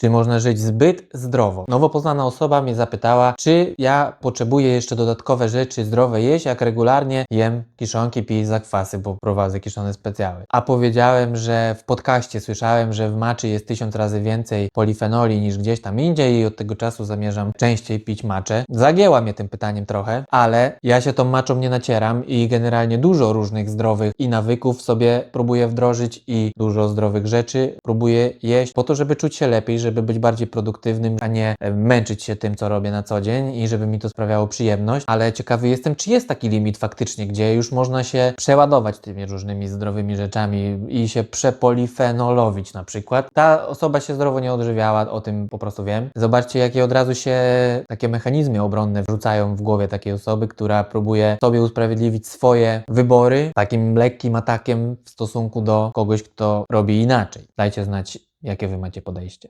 Czy można żyć zbyt zdrowo? Nowo poznana osoba mnie zapytała, czy ja potrzebuję jeszcze dodatkowe rzeczy zdrowe jeść, jak regularnie jem kiszonki, piję zakwasy, bo prowadzę kiszone specjały. A powiedziałem, że w podcaście słyszałem, że w maczy jest tysiąc razy więcej polifenoli niż gdzieś tam indziej i od tego czasu zamierzam częściej pić maczę. Zagięła mnie tym pytaniem trochę, ale ja się tą maczą nie nacieram i generalnie dużo różnych zdrowych i nawyków sobie próbuję wdrożyć i dużo zdrowych rzeczy próbuję jeść po to, żeby czuć się lepiej, żeby być bardziej produktywnym, a nie e, męczyć się tym, co robię na co dzień i żeby mi to sprawiało przyjemność. Ale ciekawy jestem, czy jest taki limit faktycznie, gdzie już można się przeładować tymi różnymi zdrowymi rzeczami i się przepolifenolowić na przykład. Ta osoba się zdrowo nie odżywiała, o tym po prostu wiem. Zobaczcie, jakie od razu się takie mechanizmy obronne wrzucają w głowie takiej osoby, która próbuje sobie usprawiedliwić swoje wybory takim lekkim atakiem w stosunku do kogoś, kto robi inaczej. Dajcie znać, jakie wy macie podejście.